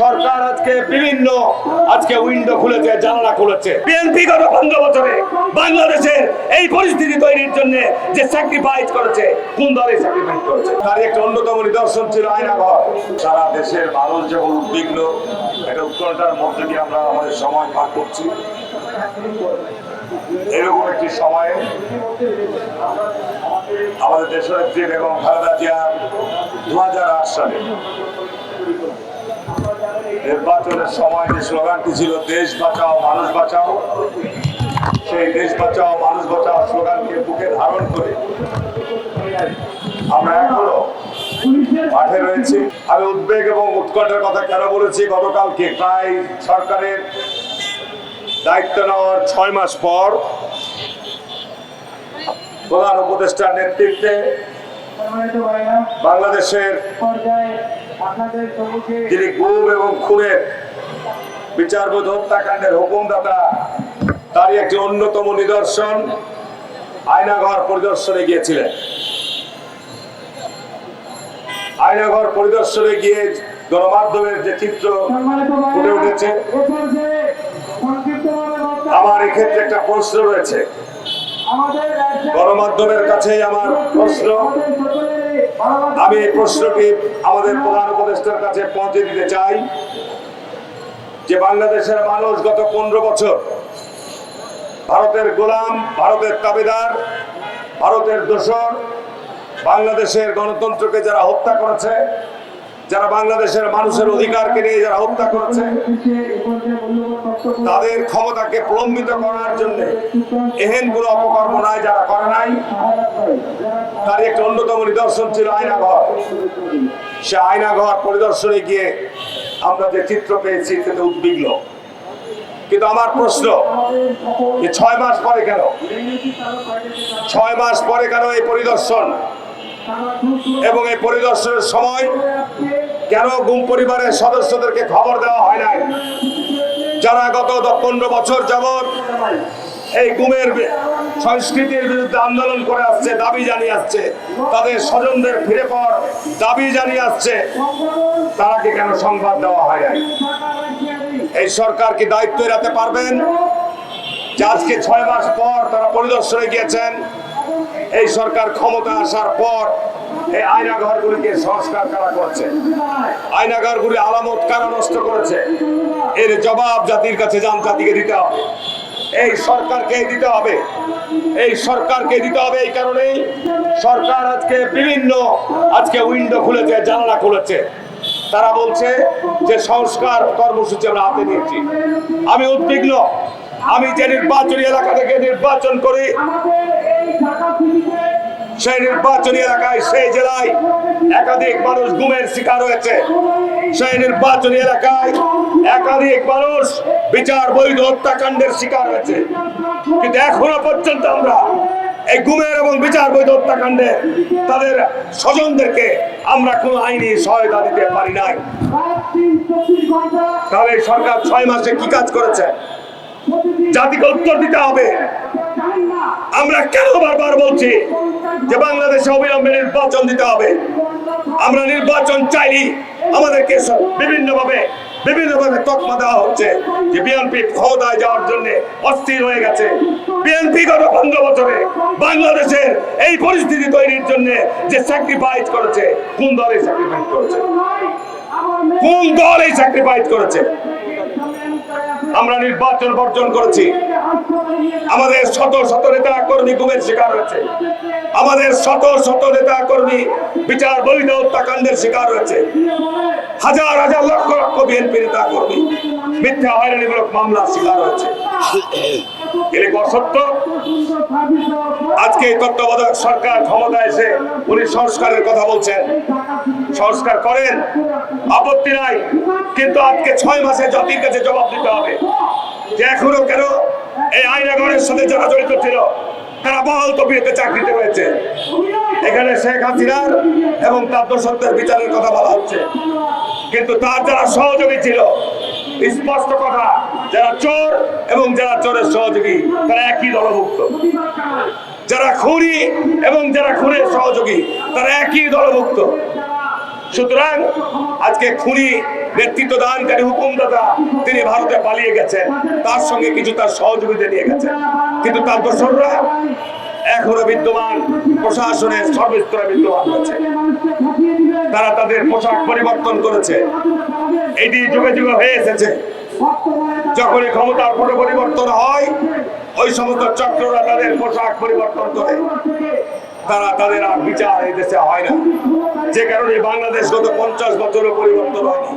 সরকার আজকে বিভিন্ন, আজকে উইন্ডো খুলেছে, জানালা খুলেছে। বিএনপি গত পনেরো বছরে বাংলাদেশের এই পরিস্থিতি তৈরির জন্য যে স্যাক্রিফাইস করেছে, কোন দলে স্যাক্রিফাইস করেছে? তার একটা অন্যতম নিদর্শন ছিল আয়নাঘর। সারা দেশের মানুষ যেমন উদ্বিগ্ন, একটা উৎকণ্ঠার মধ্যে দিয়ে আমরা আমাদের সময় পার করছি। এরকম একটি সময়ে আমাদের দেশনেত্রী বেগম খালেদা জিয়া দু হাজার আট সালে নির্বাচনের সময় যে স্লোগানটি ছিল, দেশ বাঁচাও, মানুষ বাঁচাও সেই দেশ বাঁচাও, মানুষ বাঁচাও স্লোগানকে বুকে ধারণ করে আমরা এখনও মাঠে রয়েছি। আমি উদ্বেগ এবং উৎকণ্ঠের কথা কেন বলেছি? গতকালকে প্রায় সরকারের দায়িত্ব নেওয়ার ছয় মাস পর প্রধান উপদেষ্টার নেতৃত্বে বাংলাদেশের যিনি গুম এবং খুনের বিচারবোধ হত্যাকাণ্ডের হুকুমদাতা তারই একটি অন্যতম নিদর্শন আয়নাঘর পরিদর্শনে গিয়েছিলেন। আয়নাঘর পরিদর্শনে গিয়ে গণমাধ্যমের যে চিত্র ফুটে উঠেছে আমার এক্ষেত্রে একটা প্রশ্ন রয়েছে। গণমাধ্যমের কাছেই আমার প্রশ্ন। আমি এই প্রশ্নটি আমাদের প্রধান উপদেষ্টার কাছে পৌঁছে দিতে চাই যে বাংলাদেশের মানুষ গত পনেরো বছর ভারতের গোলাম, ভারতের তাবেদার, ভারতের দোসর, বাংলাদেশের গণতন্ত্রকে যারা হত্যা করেছে যারা বাংলাদেশের মানুষের অধিকারকে নিয়ে যারা হত্যা করেছে, তাদের ক্ষমতাকে প্রলম্বিত করার জন্য এহেন কোনো অপকর্ম নাই, যারা করে নাই। তার একটি অন্যতম নিদর্শন ছিল আয়নাঘর। সে আয়নাঘর পরিদর্শনে গিয়ে আমরা যে চিত্র পেয়েছি সেটা উদ্বিগ্ন। কিন্তু আমার প্রশ্ন ছয় মাস পরে কেন? ছয় মাস পরে কেন এই পরিদর্শন? এবং এই পরিদর্শনের সময় কেন গুম পরিবারের সদস্যদেরকে খবর দেওয়া হয় নাই? যারা গত পনেরো বছর যাবৎ এই গুমের সংস্কৃতির বিরুদ্ধে আন্দোলন করে আসছে, দাবি জানিয়ে আসছে, তাদের স্বজনদের ফিরে পাওয়ার দাবি জানিয়ে আসছে তারাকে কেন সংবাদ দেওয়া হয় নাই? এই সরকার কি দায়িত্ব এড়াতে পারবেন? যে আজকে ছয় মাস পর তারা পরিদর্শনে গিয়েছেন, এই সরকার ক্ষমতা আসার পর এই আয়নাঘরগুলিকে সংস্কার করা করছে? আয়নাঘরগুলি আলামত কারা নষ্ট করেছে? এর জবাব জাতির কাছে জান জাতিকে দিতে হবে। এই সরকারকে দিতে হবে। এই সরকারকে দিতে হবে এই কারণেই সরকার আজকে বিভিন্ন, আজকে উইন্ডো খুলেছে, জানালা খুলেছে। তারা বলছে যে সংস্কার কর্মসূচি আমরা হাতে নিয়েছি। আমি উদ্বিগ্ন। আমি যে নির্বাচনী এলাকা থেকে নির্বাচন করি সেই নির্বাচনী এলাকায়, সেই জেলায় একাধিক মানুষ গুমের শিকার হয়েছে। সেই নির্বাচনী এলাকায় একাধিক মানুষ বিচার, বৈধ হত্যাকাণ্ডের শিকার হয়েছে। কিন্তু এখনও পর্যন্ত আমরা এই গুমের এবং বিচার, বৈধ হত্যাকাণ্ডে তাদের স্বজনদেরকে আমরা কোনো আইনি সহায়তা দিতে পারি নাই। তাহলে সরকার ছয় মাসে কি কাজ করেছে? জাতিকে উত্তর দিতে হবে। আমরা কেন বারবার বলছি যে বাংলাদেশে অবিলম্বে নির্বাচন দিতে হবে? আমরা নির্বাচন চাইনি আমাদেরকে বিভিন্ন ভাবে বিভিন্ন ভাবে তকমা দেওয়া হচ্ছে যে বিএনপি ক্ষমতায় যাওয়ার জন্য অস্থির হয়ে গেছে। বিএনপি গত পনেরো বছরে বাংলাদেশের এই পরিস্থিতি তৈরির জন্য যে স্যাক্রিফাইস করেছে, কোন দল এই স্যাক্রিফাইস করেছে? কোন দল এই স্যাক্রিফাইস করেছে? আমরা নির্বাচন বর্জন করেছি। আমাদের শত শত নেতা কর্মী গুমের শিকার হয়েছে। আমাদের শত শত নেতা কর্মী বিচার বৈধ হত্যাকাণ্ডের শিকার হয়েছে। হাজার হাজার লক্ষ লক্ষ বিএনপি নেতা কর্মী মিথ্যা হয়রানিমূলক মামলার শিকার হয়েছে। এলে অসত্য? আজকে তত্ত্বাবধায়ক সরকার ক্ষমতা এসে উনি সংস্কারের কথা বলছেন। সংস্কার করেন, আপত্তি নাই, কিন্তু আজকে ছয় মাসে জাতির কাছে জবাব দিতে হবে। যে এখনও কেন এই আইনাগরের সাথে যারা জড়িত ছিল, তারা বহাল তবিয়তে চাকরিতে রয়েছে। এখানে শেখ হাসিনার এবং তার দোষত্বের বিচারের কথা বলা হচ্ছে। কিন্তু তার যারা সহযোগী ছিল স্পষ্ট কথা, যারা চোর এবং যারা চোরের সহযোগী, তারা একই দলভুক্ত। যারা খুনি এবং যারা খুনের সহযোগী, তারা একই দলভুক্ত। সুতরাং আজকে খুনি নেতৃত্ব দানকারী হুকুমদাতা তিনি ভারতে পালিয়ে গেছেন, তার সঙ্গে কিছু তার সহযোগিতা নিয়ে গেছেন। কিন্তু তার দোসররা এখনও বিদ্যমান প্রশাসনের সর্বস্তরে বিদ্যমান দিবেন তারা তাদের পোশাক পরিবর্তন করেছে। এটি যুগে যুগে হয়ে এসেছে। যখনই ক্ষমতার পরে পরিবর্তন হয়, ওই সমস্ত চক্ররা তাদের পোশাক পরিবর্তন করে। তারা তাদের আর বিচার এই দেশে হয় না। যে কারণে বাংলাদেশ গত পঞ্চাশ বছরও পরিবর্তন হয়নি।